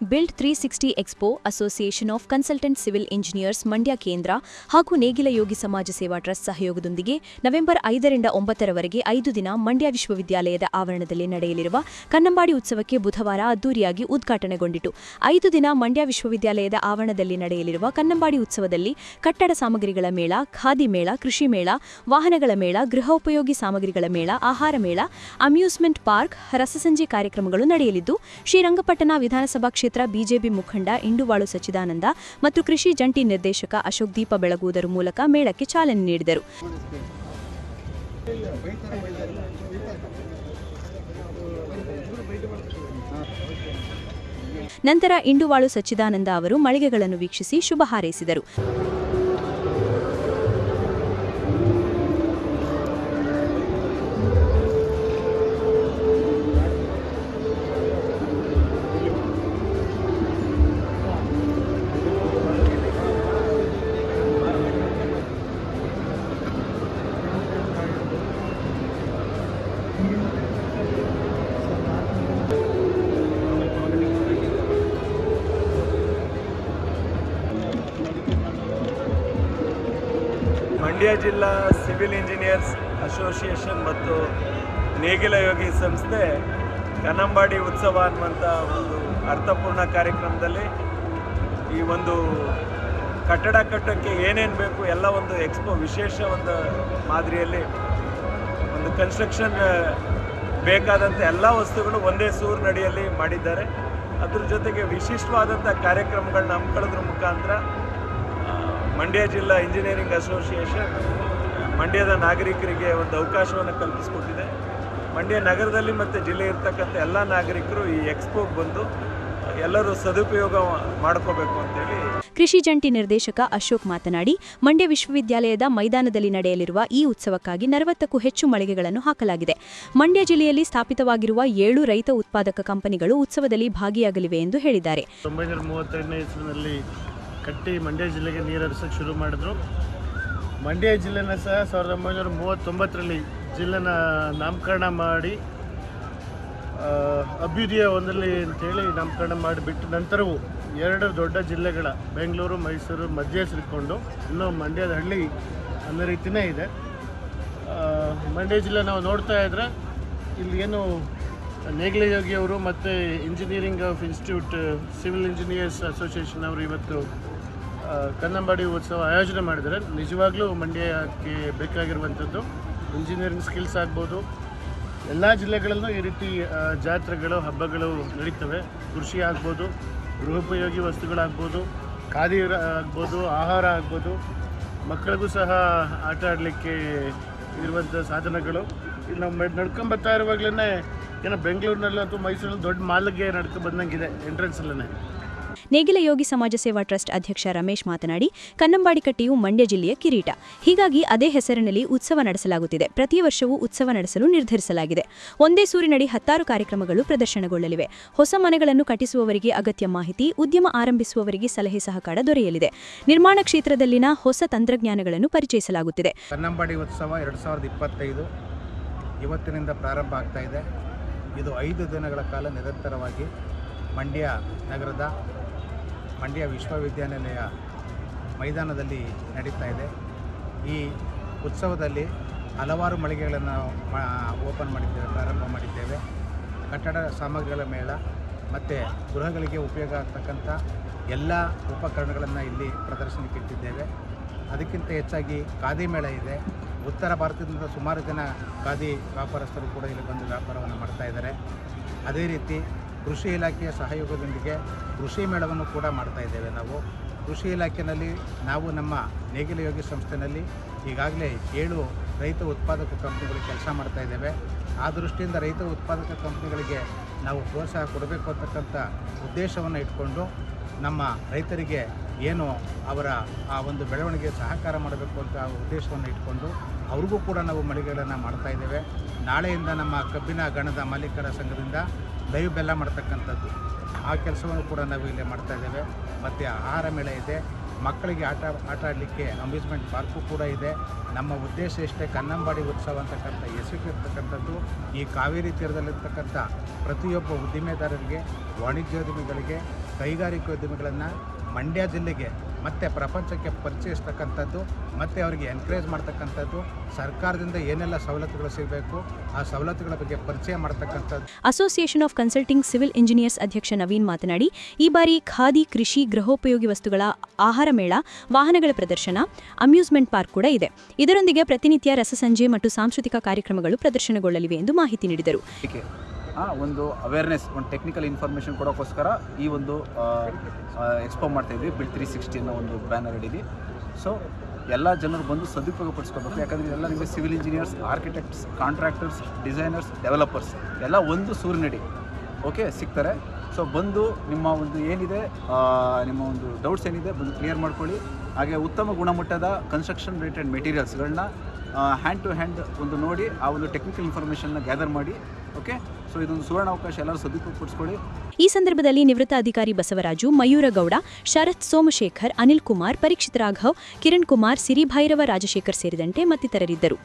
Build three sixty expo association of consultant civil engineers Mandya ಕೇಂದ್ರ ಹಾಗೂ ನೇಗಿಲ ಯೋಗಿ ಸಮಾಜ ಸೇವಾ ಟ್ರಸ್ಟ್ ಸಹಯೋಗದೊಂದಿಗೆ ನವೆಂಬರ್ ಐದರಿಂದ ಒಂಬತ್ತರವರೆಗೆ ಐದು ದಿನ ಮಂಡ್ಯ ವಿಶ್ವವಿದ್ಯಾಲಯದ ಆವರಣದಲ್ಲಿ ನಡೆಯಲಿರುವ ಕನ್ನಂಬಾಡಿ ಉತ್ಸವಕ್ಕೆ ಬುಧವಾರ ಅದ್ದೂರಿಯಾಗಿ ಉದ್ಘಾಟನೆಗೊಂಡಿತು. ಐದು ದಿನ ಮಂಡ್ಯ ವಿಶ್ವವಿದ್ಯಾಲಯದ ಆವರಣದಲ್ಲಿ ನಡೆಯಲಿರುವ ಕನ್ನಂಬಾಡಿ ಉತ್ಸವದಲ್ಲಿ ಕಟ್ಟಡ ಸಾಮಗ್ರಿಗಳ ಮೇಳ, ಖಾದಿ ಮೇಳ, ಕೃಷಿ ಮೇಳ, ವಾಹನಗಳ ಮೇಳ ಗೃಹೋಪಯೋಗಿ ಸಾಮಗ್ರಿಗಳ ಮೇಳ, ಆಹಾರ ಮೇಳ, ಅಮ್ಯೂಸ್ಮೆಂಟ್ ಪಾರ್ಕ್, ರಸಸಂಜೆ ಕಾರ್ಯಕ್ರಮಗಳು ನಡೆಯಲಿದ್ದು, ಶ್ರೀರಂಗಪಟ್ಟಣ ವಿಧಾನಸಭಾ ಕ್ಷೇತ್ರ ಬಿಜೆಪಿ ಮುಖಂಡ ಇಂಡುವಾಳು ಸಚ್ಚಿದಾನಂದ ಮತ್ತು ಕೃಷಿ ಜಂಟಿ ನಿರ್ದೇಶಕ ಅಶೋಕ್ ದೀಪ ಬೆಳಗುವುದರ ಮೂಲಕ ಮೇಳಕ್ಕೆ ಚಾಲನೆ ನೀಡಿದರು. ನಂತರ ಇಂಡುವಾಳು ಸಚ್ಚಿದಾನಂದ ಅವರು ಮಳಿಗೆಗಳನ್ನು ವೀಕ್ಷಿಸಿ ಶುಭ ಹಾರೈಸಿದರು. ಮಂಡ್ಯ ಜಿಲ್ಲಾ ಸಿವಿಲ್ ಇಂಜಿನಿಯರ್ಸ್ ಅಸೋಸಿಯೇಷನ್ ಮತ್ತು ನೇಗಿಲ ಯೋಗಿ ಸಂಸ್ಥೆ ಕನ್ನಂಬಾಡಿ ಉತ್ಸವ ಅನ್ನುವಂಥ ಒಂದು ಅರ್ಥಪೂರ್ಣ ಕಾರ್ಯಕ್ರಮದಲ್ಲಿ ಈ ಒಂದು ಕಟ್ಟಡ ಕಟ್ಟೋಕ್ಕೆ ಏನೇನು ಬೇಕು ಎಲ್ಲ ಒಂದು ಎಕ್ಸ್ಪೋ ವಿಶೇಷ ಒಂದು ಮಾದರಿಯಲ್ಲಿ ಒಂದು ಕನ್ಸ್ಟ್ರಕ್ಷನ್ ಬೇಕಾದಂಥ ಎಲ್ಲ ವಸ್ತುಗಳು ಒಂದೇ ಸೂರಿನಡಿಯಲ್ಲಿ ಮಾಡಿದ್ದಾರೆ. ಅದ್ರ ಜೊತೆಗೆ ವಿಶಿಷ್ಟವಾದಂಥ ಕಾರ್ಯಕ್ರಮಗಳನ್ನ ಹಮ್ಮಿಕೊಳ್ಳೋದ್ರ ಮುಖಾಂತರ ಮಂಡ್ಯ ಜಿಲ್ಲಾ ಇಂಜಿನಿಯರಿಂಗ್ ಅಸೋಸಿಯೇಷನ್ ಮಂಡ್ಯದ ನಾಗರಿಕರಿಗೆ ಒಂದು ಅವಕಾಶವನ್ನು ಕಲ್ಪಿಸಿಕೊಟ್ಟಿದೆ. ಮಂಡ್ಯ ನಗರದಲ್ಲಿ ಮತ್ತು ಜಿಲ್ಲೆ ಇರ್ತಕ್ಕಂಥ ಎಲ್ಲ ನಾಗರಿಕರು ಈ ಎಕ್ಸ್ಪೋಗೆ ಬಂದು ಎಲ್ಲರೂ ಸದುಪಯೋಗ ಮಾಡ್ಕೋಬೇಕು ಅಂತೇಳಿ ಕೃಷಿ ಜಂಟಿ ನಿರ್ದೇಶಕ ಅಶೋಕ್ ಮಾತನಾಡಿ ಮಂಡ್ಯ ವಿಶ್ವವಿದ್ಯಾಲಯದ ಮೈದಾನದಲ್ಲಿ ನಡೆಯಲಿರುವ ಈ ಉತ್ಸವಕ್ಕಾಗಿ ನಲವತ್ತಕ್ಕೂ ಹೆಚ್ಚು ಮಳಿಗೆಗಳನ್ನು ಹಾಕಲಾಗಿದೆ. ಮಂಡ್ಯ ಜಿಲ್ಲೆಯಲ್ಲಿ ಸ್ಥಾಪಿತವಾಗಿರುವ ಏಳು ರೈತ ಉತ್ಪಾದಕ ಕಂಪನಿಗಳು ಉತ್ಸವದಲ್ಲಿ ಭಾಗಿಯಾಗಲಿವೆ ಎಂದು ಹೇಳಿದ್ದಾರೆ. ಒಂಬೈನೂರ ಮೂವತ್ತೆರಡನೇ ಇಸ್ವಿನಲ್ಲಿ ಕಟ್ಟಿ ಮಂಡ್ಯ ಜಿಲ್ಲೆಗೆ ನೀರು ಹರಿಸೋಕ್ಕೆ ಶುರು ಮಾಡಿದ್ರು. ಮಂಡ್ಯ ಜಿಲ್ಲೆನ ಸಹ ಸಾವಿರದ ಒಂಬೈನೂರ ಮೂವತ್ತೊಂಬತ್ತರಲ್ಲಿ ಜಿಲ್ಲೆನ ನಾಮಕರಣ ಮಾಡಿ ಅಭ್ಯುದಯ ಒಂದರಲ್ಲಿ ಅಂತೇಳಿ ನಾಮಕರಣ ಮಾಡಿಬಿಟ್ಟು ನಂತರವೂ ಎರಡು ದೊಡ್ಡ ಜಿಲ್ಲೆಗಳ ಬೆಂಗಳೂರು, ಮೈಸೂರು ಮಧ್ಯೆ ಸೇರಿಕೊಂಡು ಇನ್ನೂ ಮಂಡ್ಯದ ಹಳ್ಳಿ ಅನ್ನೋ ರೀತಿಯೇ ಇದೆ. ಮಂಡ್ಯ ಜಿಲ್ಲೆ ನಾವು ನೋಡ್ತಾ ಇದ್ರೆ ಇಲ್ಲಿ ಏನು ನೇಗ್ಲೆ ಯೋಗಿ ಅವರು ಮತ್ತು engineering of institute civil engineers association ಅವರು ಇವತ್ತು ಕನ್ನಂಬಾಡಿ ಉತ್ಸವ ಆಯೋಜನೆ ಮಾಡಿದರೆ ನಿಜವಾಗ್ಲೂ ಮಂಡ್ಯಕ್ಕೆ ಬೇಕಾಗಿರುವಂಥದ್ದು. ಇಂಜಿನಿಯರಿಂಗ್ ಸ್ಕಿಲ್ಸ್ ಆಗ್ಬೋದು. ಎಲ್ಲ ಜಿಲ್ಲೆಗಳಲ್ಲೂ ಈ ರೀತಿ ಜಾತ್ರೆಗಳು, ಹಬ್ಬಗಳು ನಡೀತವೆ. ಕೃಷಿ ಆಗ್ಬೋದು, ಗೃಹೋಪಯೋಗಿ ವಸ್ತುಗಳಾಗ್ಬೋದು, ಖಾದಿ ಆಗ್ಬೋದು, ಆಹಾರ ಆಗ್ಬೋದು. ಮಕ್ಕಳಿಗೂ ಸಹ ಆಟ ಆಡಲಿಕ್ಕೆ ಇರುವಂಥ ಸಾಧನಗಳು. ನಾವು ಮೆಡ್- ನಡ್ಕೊಂಡ್ ಬರ್ತಾ ಇರುವಾಗಲೇ ಏನೋ ಬೆಂಗಳೂರಿನಲ್ಲಿ ಅಥವಾ ಮೈಸೂರಲ್ಲಿ ದೊಡ್ಡ ಮಾಲಿಗೆ ನಡ್ಕೊಂಡು ಬಂದಂಗಿದೆ ಎಂಟ್ರೆನ್ಸಲ್ಲೇ ನೇಗಿಲ ಯೋಗಿ ಸಮಾಜ ಸೇವಾ ಟ್ರಸ್ಟ್ ಅಧ್ಯಕ್ಷ ರಮೇಶ್ ಮಾತನಾಡಿ, ಕನ್ನಂಬಾಡಿ ಕಟ್ಟಿಯು ಮಂಡ್ಯ ಜಿಲ್ಲೆಯ ಕಿರೀಟ. ಹೀಗಾಗಿ ಅದೇ ಹೆಸರಿನಲ್ಲಿ ಉತ್ಸವ ನಡೆಸಲಾಗುತ್ತಿದೆ. ಪ್ರತಿ ವರ್ಷವೂ ಉತ್ಸವ ನಡೆಸಲು ನಿರ್ಧರಿಸಲಾಗಿದೆ. ಒಂದೇ ಸೂರಿನಡಿ ಹತ್ತಾರು ಕಾರ್ಯಕ್ರಮಗಳು ಪ್ರದರ್ಶನಗೊಳ್ಳಲಿವೆ. ಹೊಸ ಮನೆಗಳನ್ನು ಕಟ್ಟಿಸುವವರಿಗೆ ಅಗತ್ಯ ಮಾಹಿತಿ, ಉದ್ಯಮ ಆರಂಭಿಸುವವರಿಗೆ ಸಲಹೆ ಸಹಕಾರ ದೊರೆಯಲಿದೆ. ನಿರ್ಮಾಣ ಕ್ಷೇತ್ರದಲ್ಲಿನ ಹೊಸ ತಂತ್ರಜ್ಞಾನಗಳನ್ನು ಪರಿಚಯಿಸಲಾಗುತ್ತಿದೆ. ಕನ್ನಂಬಾಡಿ ಉತ್ಸವ ಎರಡು ಸಾವಿರದ ಇಪ್ಪತ್ತೈದು ಇವತ್ತಿನಿಂದ ಪ್ರಾರಂಭ ಆಗ್ತಾ ಇದೆ. ಇದು ಐದು ದಿನಗಳ ಕಾಲ ನಿರಂತರವಾಗಿ ಮಂಡ್ಯ ನಗರದ ಮಂಡ್ಯ ವಿಶ್ವವಿದ್ಯಾನಿಲಯ ಮೈದಾನದಲ್ಲಿ ನಡೀತಾ ಇದೆ. ಈ ಉತ್ಸವದಲ್ಲಿ ಹಲವಾರು ಮಳಿಗೆಗಳನ್ನು ಓಪನ್ ಮಾಡಿದ್ದೇವೆ, ಪ್ರಾರಂಭ ಮಾಡಿದ್ದೇವೆ. ಕಟ್ಟಡ ಸಾಮಗ್ರಿಗಳ ಮೇಳ ಮತ್ತು ಗೃಹಗಳಿಗೆ ಉಪಯೋಗ ಆಗ್ತಕ್ಕಂಥ ಎಲ್ಲ ಉಪಕರಣಗಳನ್ನು ಇಲ್ಲಿ ಪ್ರದರ್ಶನಕ್ಕೆ ಇಟ್ಟಿದ್ದೇವೆ. ಅದಕ್ಕಿಂತ ಹೆಚ್ಚಾಗಿ ಖಾದಿ ಮೇಳ ಇದೆ. ಉತ್ತರ ಭಾರತದಿಂದ ಸುಮಾರು ಜನ ಖಾದಿ ವ್ಯಾಪಾರಸ್ಥರು ಕೂಡ ಇಲ್ಲಿ ಬಂದು ವ್ಯಾಪಾರವನ್ನು ಮಾಡ್ತಾ ಇದ್ದಾರೆ. ಅದೇ ರೀತಿ ಕೃಷಿ ಇಲಾಖೆಯ ಸಹಯೋಗದೊಂದಿಗೆ ಕೃಷಿ ಮೇಳವನ್ನು ಕೂಡ ಮಾಡ್ತಾ ಇದ್ದೇವೆ ನಾವು. ಕೃಷಿ ಇಲಾಖೆಯಲ್ಲಿ ನಾವು ನಮ್ಮ ನೇಗಿಲ ಯೋಗಿ ಸಂಸ್ಥೆಯಲ್ಲಿ ಈಗಾಗಲೇ ಏಳು ರೈತ ಉತ್ಪಾದಕ ಕಂಪ್ನಿಗಳು ಕೆಲಸ ಮಾಡ್ತಾ ಇದ್ದೇವೆ. ಆ ದೃಷ್ಟಿಯಿಂದ ರೈತ ಉತ್ಪಾದಕ ಕಂಪ್ನಿಗಳಿಗೆ ನಾವು ಪ್ರೋತ್ಸಾಹ ಕೊಡಬೇಕು ಅಂತಕ್ಕಂಥ ಉದ್ದೇಶವನ್ನು ಇಟ್ಕೊಂಡು ನಮ್ಮ ರೈತರಿಗೆ ಏನು ಅವರ ಆ ಒಂದು ಬೆಳವಣಿಗೆ ಸಹಕಾರ ಮಾಡಬೇಕು ಅಂತ ಉದ್ದೇಶವನ್ನು ಇಟ್ಕೊಂಡು ಅವ್ರಿಗೂ ಕೂಡ ನಾವು ಮಳಿಗೆಗಳನ್ನು ಮಾಡ್ತಾ ಇದ್ದೇವೆ. ನಾಳೆಯಿಂದ ನಮ್ಮ ಕಬ್ಬಿನ ಗಣದ ಮಾಲೀಕರ ಸಂಘದಿಂದ ದೈವ ಬೆಲ್ಲ ಮಾಡ್ತಕ್ಕಂಥದ್ದು. ಆ ಕೆಲಸವನ್ನು ಕೂಡ ನಾವು ಇಲ್ಲಿ ಮಾಡ್ತಾ ಇದ್ದೇವೆ. ಮತ್ತು ಆಹಾರ ಮೇಳ ಇದೆ. ಮಕ್ಕಳಿಗೆ ಆಟ ಆಟ ಆಡಲಿಕ್ಕೆ ಅಮ್ಯೂಸ್ಮೆಂಟ್ ಪಾರ್ಕು ಕೂಡ ಇದೆ. ನಮ್ಮ ಉದ್ದೇಶ ಇಷ್ಟೇ ಕನ್ನಂಬಾಡಿ ಉತ್ಸವ ಅಂತಕ್ಕಂಥ ಹೆಸರಿರ್ತಕ್ಕಂಥದ್ದು ಈ ಕಾವೇರಿ ತೀರದಲ್ಲಿರ್ತಕ್ಕಂಥ ಪ್ರತಿಯೊಬ್ಬ ಉದ್ದಿಮೆದಾರರಿಗೆ, ವಾಣಿಜ್ಯೋದ್ಯಮಿಗಳಿಗೆ, ಕೈಗಾರಿಕೋದ್ಯಮಿಗಳನ್ನು ಮಂಡ್ಯ ಜಿಲ್ಲೆಗೆ ಮತ್ತು ಪ್ರಪಂಚಕ್ಕೆ ಪರಿಚಯಿಸ್ತಕ್ಕಂಥದ್ದು, ಮತ್ತು ಅವರಿಗೆ ಎನ್ಕರೇಜ್ ಮಾಡ್ತಕ್ಕಂಥದ್ದು, ಸರ್ಕಾರದಿಂದ ಏನೆಲ್ಲ ಸವಲತ್ತುಗಳು ಸಿಗಬೇಕು, ಆ ಸವಲತ್ತುಗಳ ಬಗ್ಗೆ ಪರಿಚಯ ಮಾಡ್ತಕ್ಕಂಥದ್ದು. Association of consulting civil engineers ಅಧ್ಯಕ್ಷ ನವೀನ್ ಮಾತನಾಡಿ, ಈ ಬಾರಿ ಖಾದಿ, ಕೃಷಿ, ಗೃಹೋಪಯೋಗಿ ವಸ್ತುಗಳ ಆಹಾರ ಮೇಳ, ವಾಹನಗಳ ಪ್ರದರ್ಶನ ಅಮ್ಯೂಸ್ಮೆಂಟ್ ಪಾರ್ಕ್ ಕೂಡ ಇದೆ. ಇದರೊಂದಿಗೆ ಪ್ರತಿನಿತ್ಯ ರಸಸಂಜೆ ಮತ್ತು ಸಾಂಸ್ಕೃತಿಕ ಕಾರ್ಯಕ್ರಮಗಳು ಪ್ರದರ್ಶನಗೊಳ್ಳಲಿವೆ ಎಂದು ಮಾಹಿತಿ ನೀಡಿದರು. ಒಂದು ಅವೇರ್ನೆಸ್ ಒಂದು ಟೆಕ್ನಿಕಲ್ ಇನ್ಫಾರ್ಮೇಷನ್ ಕೊಡೋಕ್ಕೋಸ್ಕರ ಈ ಒಂದು ಎಕ್ಸ್ಪೋ ಮಾಡ್ತಾ ಇದ್ವಿ. ಬಿಲ್ ತ್ರೀ ಸಿಕ್ಸ್ಟಿ ಅನ್ನೋ ಒಂದು ಬ್ಯಾನರ್ ಅಡಿಲಿ. ಸೊ ಎಲ್ಲ ಜನರು ಬಂದು ಸದುಪಯೋಗ ಪಡಿಸ್ಕೋಬೇಕು ಯಾಕಂದರೆ ಎಲ್ಲ ನಿಮಗೆ civil engineers architects contractors designers developers ಎಲ್ಲ ಒಂದು ಸೂರ್ಯನಡಿ ಓಕೆ ಸಿಗ್ತಾರೆ. ಸೊ ಬಂದು ನಿಮ್ಮ ಒಂದು ಏನಿದೆ ನಿಮ್ಮ ಒಂದು ಡೌಟ್ಸ್ ಏನಿದೆ ಬಂದು ಕ್ಲಿಯರ್ ಮಾಡ್ಕೊಳ್ಳಿ. ಹಾಗೆ ಉತ್ತಮ ಗುಣಮಟ್ಟದ ಕನ್ಸ್ಟ್ರಕ್ಷನ್ ರಿಲೇಟೆಡ್ ಮೆಟೀರಿಯಲ್ಸ್ಗಳನ್ನ ಹ್ಯಾಂಡ್ ಟು ಹ್ಯಾಂಡ್ ಒಂದು ನೋಡಿ, ಆ ಒಂದು ಟೆಕ್ನಿಕಲ್ ಇನ್ಫಾರ್ಮೇಷನ್ನ ಗ್ಯಾದರ್ ಮಾಡಿ. ಓಕೆ ಸೊ ಇದೊಂದು ಸುವರ್ಣ ಅವಕಾಶ ಎಲ್ಲರೂ ಸದುಪಯೋಗ ಪಡಿಸ್ಕೊಳ್ಳಿ ಈ ಸಂದರ್ಭದಲ್ಲಿ ನಿವೃತ್ತ ಅಧಿಕಾರಿ ಬಸವರಾಜು, ಮಯೂರಗೌಡ, ಶರತ್ ಸೋಮಶೇಖರ್, ಅನಿಲ್ ಕುಮಾರ್, ಪರೀಕ್ಷಿತ್ ರಾಘವ್, ಕಿರಣ್ ಕುಮಾರ್, ಸಿರಿಭೈರವ ರಾಜಶೇಖರ್ ಸೇರಿದಂತೆ ಮತ್ತಿತರರಿದ್ದರು.